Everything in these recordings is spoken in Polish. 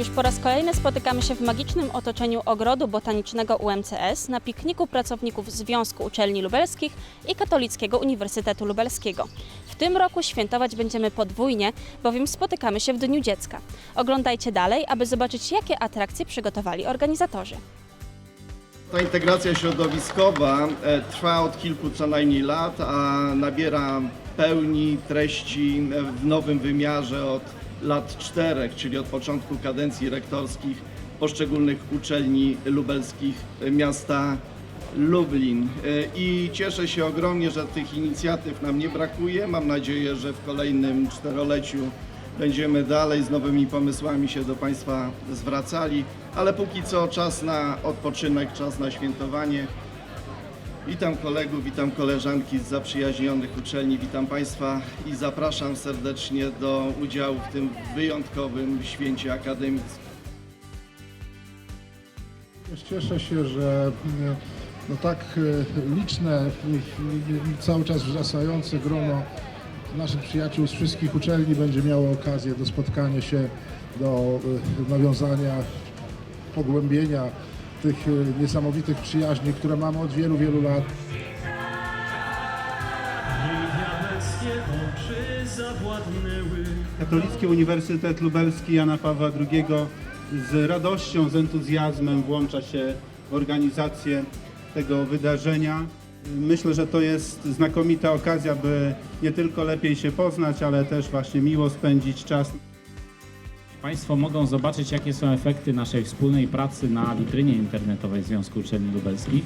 Już po raz kolejny spotykamy się w magicznym otoczeniu Ogrodu Botanicznego UMCS na pikniku pracowników Związku Uczelni Lubelskich i Katolickiego Uniwersytetu Lubelskiego. W tym roku świętować będziemy podwójnie, bowiem spotykamy się w Dniu Dziecka. Oglądajcie dalej, aby zobaczyć, jakie atrakcje przygotowali organizatorzy. Ta integracja środowiskowa e, trwa od kilku co najmniej lat, a nabiera pełni treści e, w nowym wymiarze od lat czterech, czyli od początku kadencji rektorskich poszczególnych uczelni lubelskich miasta Lublin. I cieszę się ogromnie, że tych inicjatyw nam nie brakuje. Mam nadzieję, że w kolejnym czteroleciu będziemy dalej z nowymi pomysłami się do Państwa zwracali, ale póki co czas na odpoczynek, czas na świętowanie. Witam kolegów, witam koleżanki z zaprzyjaźnionych uczelni, witam Państwa i zapraszam serdecznie do udziału w tym wyjątkowym święcie akademickim. Cieszę się, że no tak liczne, cały czas wzrastające grono naszych przyjaciół z wszystkich uczelni będzie miało okazję do spotkania się, do e, nawiązania, pogłębienia tych e, niesamowitych przyjaźni, które mamy od wielu, wielu lat. Katolicki Uniwersytet Lubelski Jana Pawła II z radością, z entuzjazmem włącza się w organizację tego wydarzenia. Myślę, że to jest znakomita okazja, by nie tylko lepiej się poznać, ale też właśnie miło spędzić czas. Państwo mogą zobaczyć, jakie są efekty naszej wspólnej pracy na witrynie internetowej Związku Uczelni Lubelskich.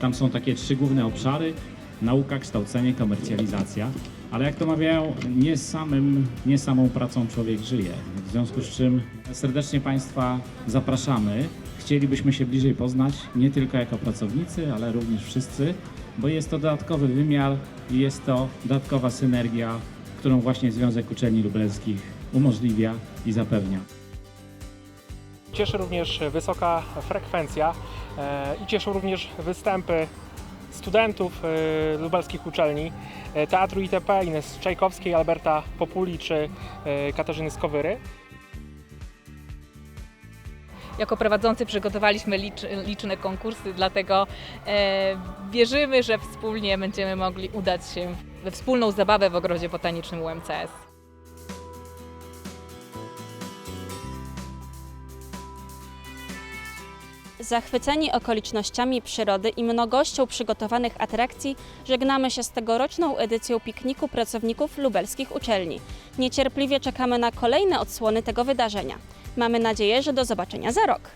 Tam są takie trzy główne obszary: nauka, kształcenie, komercjalizacja. Ale jak to mawiają, nie samym, nie samą pracą człowiek żyje. W związku z czym serdecznie Państwa zapraszamy. Chcielibyśmy się bliżej poznać, nie tylko jako pracownicy, ale również wszyscy, bo jest to dodatkowy wymiar i jest to dodatkowa synergia, którą właśnie Związek Uczelni Lubelskich umożliwia i zapewnia. Cieszy również wysoka frekwencja e, i cieszą również występy studentów e, lubelskich uczelni e, Teatru ITP, Ines Czajkowskiej, Alberta Populi czy Katarzyny Skowyry. Jako prowadzący przygotowaliśmy licz, liczne konkursy, dlatego wierzymy, że wspólnie będziemy mogli udać się we wspólną zabawę w ogrodzie botanicznym UMCS. Zachwyceni okolicznościami przyrody i mnogością przygotowanych atrakcji, żegnamy się z tegoroczną edycją pikniku pracowników lubelskich uczelni. Niecierpliwie czekamy na kolejne odsłony tego wydarzenia. Mamy nadzieję, że do zobaczenia za rok.